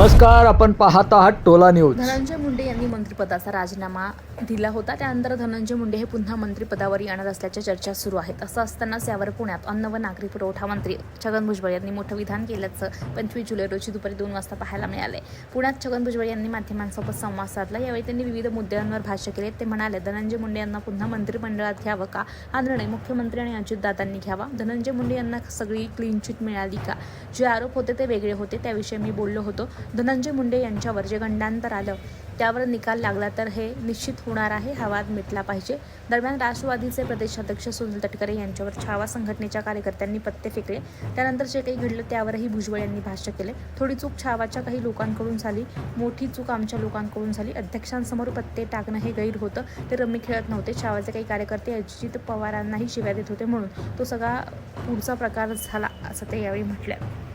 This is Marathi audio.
नमस्कार आपण पाहत आहात टोला न्यूज. धनंजय मुंडे यांनी मंत्रिपदाचा राजीनामा दिला होता. त्यानंतर धनंजय मुंडे हे पुन्हा मंत्रिपदावर येणार असल्याच्या चर्चा सुरू आहेत. असं असतानाच यावर पुण्यात अन्न व नागरी पुरवठा मंत्री छगन भुजबळ यांनी मोठं विधान केल्याचं पंचवीस जुलै रोजी दुपारी दोन वाजता पाहायला मिळाले. पुण्यात छगन भुजबळ यांनी माध्यमांसोबत संवाद साधला. यावेळी त्यांनी विविध मुद्द्यांवर भाष्य केले. ते म्हणाले धनंजय मुंडे यांना पुन्हा मंत्रिमंडळात घ्यावं का? हा निर्णय मुख्यमंत्री आणि अजितदादांनी घ्यावा. धनंजय मुंडे यांना सगळी क्लीन चिट मिळाली का? जे आरोप होते ते वेगळे होते. त्याविषयी मी बोललो होतो. धनंजय मुंडे यांच्यावर जे गंडांतर आलं त्यावर निकाल लागला तर हे निश्चित होणार आहे हा वाद मिटला पाहिजे. दरम्यान राष्ट्रवादीचे प्रदेशाध्यक्ष सुनील तटकरे यांच्यावर छावा संघटनेच्या कार्यकर्त्यांनी पत्ते फेकले. त्यानंतर जे काही घडलं त्यावरही भुजबळ यांनी भाष्य केले. थोडी चूक छावाच्या काही लोकांकडून झाली मोठी चूक आमच्या लोकांकडून झाली. अध्यक्षांसमोर पत्ते टाकणं हे गैर होतं. ते रम्मी खेळत नव्हते. छावाचे काही कार्यकर्ते अजित पवारांनाही शिव्या देत होते म्हणून तो सगळा पुढचा प्रकार झाला असं ते यावेळी म्हटलं